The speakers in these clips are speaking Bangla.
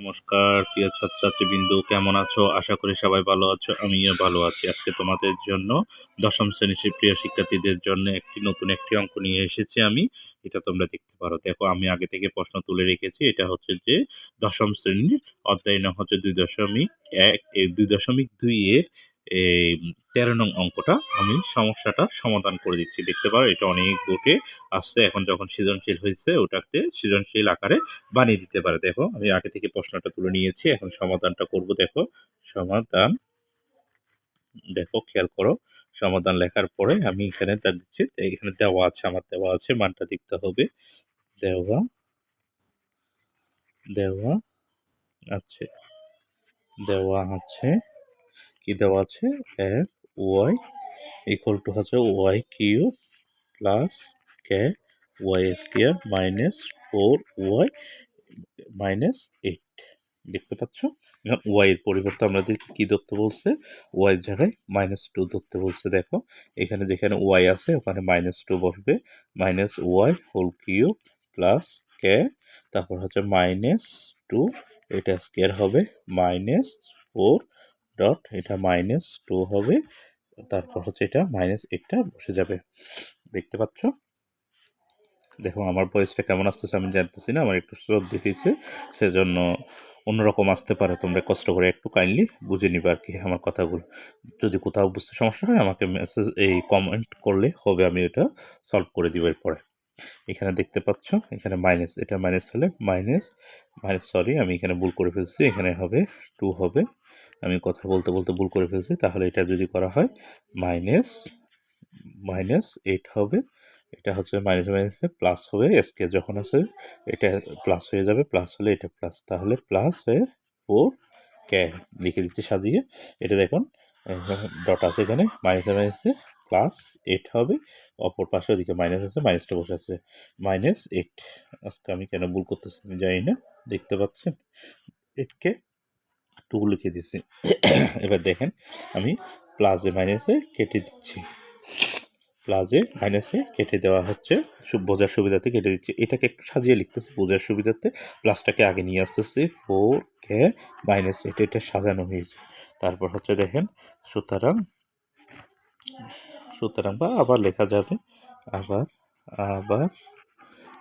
নমস্কার, প্রিয় ছাত্রছাত্রীবৃন্দ, কেমন আছো? আশা করি সবাই ভালো আছো, আমিও ভালো আছি। আজকে তোমাদের জন্য দশম শ্রেণির প্রিয় শিক্ষার্থীদের জন্য একটি নতুন একটি অঙ্ক নিয়ে এসেছি আমি। এটা তোমরা দেখতে পারো। দেখো, আমি আগে থেকে প্রশ্ন তুলে রেখেছি। এটা হচ্ছে যে দশম শ্রেণির অধ্যায় হচ্ছে দুই দশমিক এক দুই দশমিক দুই এর তেরো নং অঙ্কটা আমি সমস্যাটা সমাধান করে দিচ্ছি। দেখতে পারো, এটা অনেক বোটে আসছে। এখন যখন সৃজনশীল হয়েছে ওটাতে সৃজনশীল আকারে বানিয়ে দিতে পারে। দেখো, আমি আগে থেকে প্রশ্নটা তুলে নিয়েছি, এখন সমাধানটা করব। দেখো, সমাধান, দেখো, খেয়াল করো, সমাধান লেখার পরে আমি এখানে তা দিচ্ছি। এখানে দেওয়া আছে, আমার দেওয়া আছে, মানটা দেখতে হবে। দেওয়া দেওয়া আছে দেওয়া আছে। কি দেওয়া আছে? এফ ওয়াই ইকুয়াল টু হচ্ছে Y Q plus K Y square minus four Y minus eight দেখতে পাচ্ছ? এখন ওয়াই এর পরিবর্তে আমাদের কি ধরতে বলছে? ওয়াই জায়গায় মাইনাস টু ধরতে বলছে। দেখো, এখানে যেখানে ওয়াই আছে, ওখানে মাইনাস টু বসবে। Minus Y whole Q plus K তারপর হচ্ছে মাইনাস টু এটা স্কোয়ার হবে। মাইনাস ফোর ডট এটা মাইনাস টু হবে, তারপর হচ্ছে এটা মাইনাস এইটটা বসে যাবে। দেখতে পাচ্ছ? দেখো, আমার ভয়েসটা কেমন আসতেছে আমি জানতেছি না, আমার একটু স্রোত দেখিয়েছে, সেজন্য অন্যরকম আসতে পারে, তোমরা কষ্ট করে একটু কাইন্ডলি বুঝে নিবে আর কি আমার কথাগুলো। যদি কোথাও বুঝতে সমস্যা হয়, আমাকে মেসেজ এই কমেন্ট করলে হবে, আমি এটা সলভ করে দিব এরপরে। এখানে দেখতে পাচ্ছ? এখানে মাইনাস এটা মাইনাস হলে মাইনাস মাইনাস সরি আমি এখানে ভুল করে ফেলছি, এখানে হবে টু হবে। আমি কথা বলতে বলতে ভুল করে ফেলছি, তাহলে এটা যদি করা হয়, মাইনাস মাইনাস এইট হবে, এটা হচ্ছে মাইনাস মাইনাসে প্লাস হবে এসকে যখন আছে এটা প্লাস হয়ে যাবে, প্লাস হলে এটা প্লাস, তাহলে প্লাস হয়ে ফোর কে, লিখে দিচ্ছি সাজিয়ে, এটা দেখুন, ডট আছে এখানে, মাইনাসে মাইনাসে প্লাস এইট হবে, অপর পাশে ওদিকে মাইনাস আছে, মাইনাসটা বসে আছে, মাইনাস এইট, আজকে আমি কেন ভুল করতেছি আমি জানি না, দেখতে পাচ্ছেন এইটকে টু লিখে দিচ্ছি এবার দেখেন, আমি প্লাসে মাইনাসে কেটে দিচ্ছি। প্লাসে মাইনাসে কেটে দেওয়া হচ্ছে বোঝার সুবিধাতে কেটে দিচ্ছি। এটাকে একটু সাজিয়ে লিখতেছি বোঝার সুবিধাতে। প্লাসটাকে আগে নিয়ে আসতেছি ফোর কে মাইনাস এটা এটা সাজানো হয়েছে। তারপর হচ্ছে দেখেন, সুতরাং সুতরাং বা আবার লেখা যাবে, আবার আবার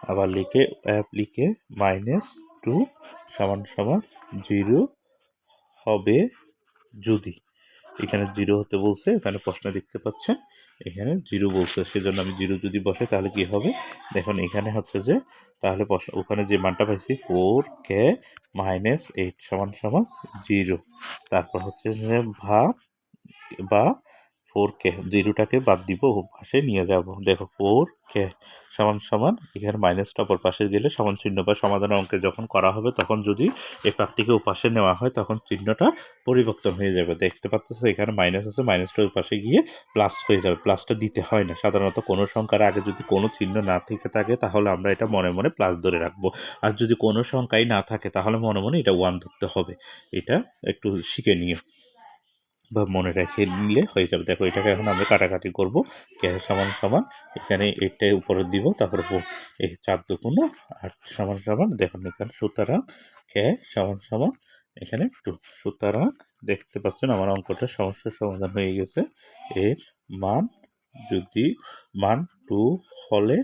আবার লিখে অ্যাপ লিখে মাইনাস টু সমান সমান জিরো হবে যদি। এখানে জিরো হতে বলছে, এখানে প্রশ্ন দেখতে পাচ্ছেন। এখানে জিরো বলছে, সেজন্য আমি জিরো যদি বসে, তাহলে কি হবে? দেখুন, এখানে হচ্ছে যে, তাহলে প্রশ্ন, ওখানে যে মানটা পাইছি, ফোর কে মাইনাস এইট সমান সমান জিরো। তারপর হচ্ছে যে, ভা বা ফোর কে জিরোটাকে বাদ দিব পাশে নিয়ে যাব। দেখো ফোর কে সমান সমান, এখানে মাইনাসটা অপর পাশে গেলে সমান চিহ্ন বা সমাধান অঙ্কে যখন করা হবে, তখন যদি এ প্রাপ্তিকে উপাশে নেওয়া হয়, তখন চিহ্নটা পরিবর্তন হয়ে যাবে। দেখতে পাচ্ছ এখানে মাইনাস আছে, মাইনাসটা ওই পাশে গিয়ে প্লাস হয়ে যাবে। প্লাসটা দিতে হয় না। সাধারণত কোনো সংখ্যার আগে যদি কোনো চিহ্ন না থেকে থাকে, তাহলে আমরা এটা মনে মনে প্লাস ধরে রাখব। আর যদি কোনো সংখ্যাই না থাকে, তাহলে মনে মনে এটা ওয়ান ধরতে হবে। এটা একটু শিখে নিয়ে বা মনে রেখে নিলে হয়ে যাবে। দেখো, এটাকে এখন আমরা কাটাকাটি করব। গ্যাস সমান সমান, এখানে এইটাই উপরে দিব, তারপরে এই চার দুগুণ, আট সমান সমান, দেখুন এখানে সুতরাং গ্যাস সমান সমান, এখানে টু। সুতরাং দেখতে পাচ্ছেন আমার অঙ্কটা সমস্যার সমাধান হয়ে গেছে। এর মান যদি মান টু হলে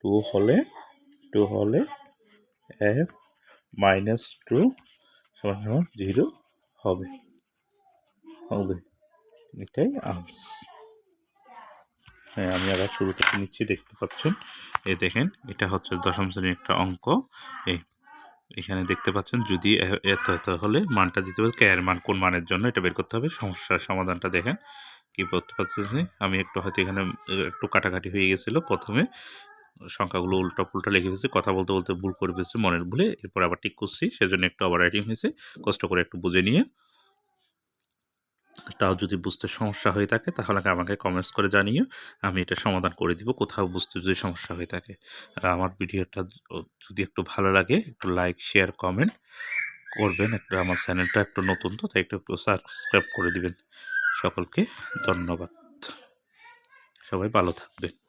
টু হলে টু হলে এফ মাইনাস টু সমান সমান জিরো হবে। হবে। এটাই আর্টস হ্যাঁ আমি আবার শুরু থেকে নিচ্ছি, দেখতে পাচ্ছেন। এ দেখেন, এটা হচ্ছে দশম শ্রেণির একটা অঙ্ক। এই, এখানে দেখতে পাচ্ছেন, যদি এত এত হলে মানটা দিতে হবে ক্যার মান, কোন মানের জন্য এটা বের করতে হবে। সমস্যার সমাধানটা দেখেন, কি করতে পারতেছি আমি একটু হয়তো এখানে একটু কাটাকাটি হয়ে গেছিল প্রথমে। সংখ্যাগুলো উল্টা পুল্টা লিখে ফেলছি, কথা বলতে বলতে ভুল করে ফেলছি, মনের ভুলে। এরপর আবার ঠিক করছি, সেজন্য একটু আবার রাইটিং হয়েছে, কষ্ট করে একটু বুঝে নিয়ে তাও যদি বুঝতে সমস্যা হয়ে থাকে, তাহলে আমাকে কমেন্টস করে জানিও। আমি এটা সমাধান করে দিব, কোথাও বুঝতে যদি সমস্যা হয়ে থাকে। আর আমার ভিডিওটা যদি একটু ভালো লাগে, একটু লাইক শেয়ার কমেন্ট করবেন। একটু আমার চ্যানেলটা একটু নতুন তো, তাই একটু সাবস্ক্রাইব করে দিবেন। সকলকে ধন্যবাদ। সবাই ভালো থাকবেন।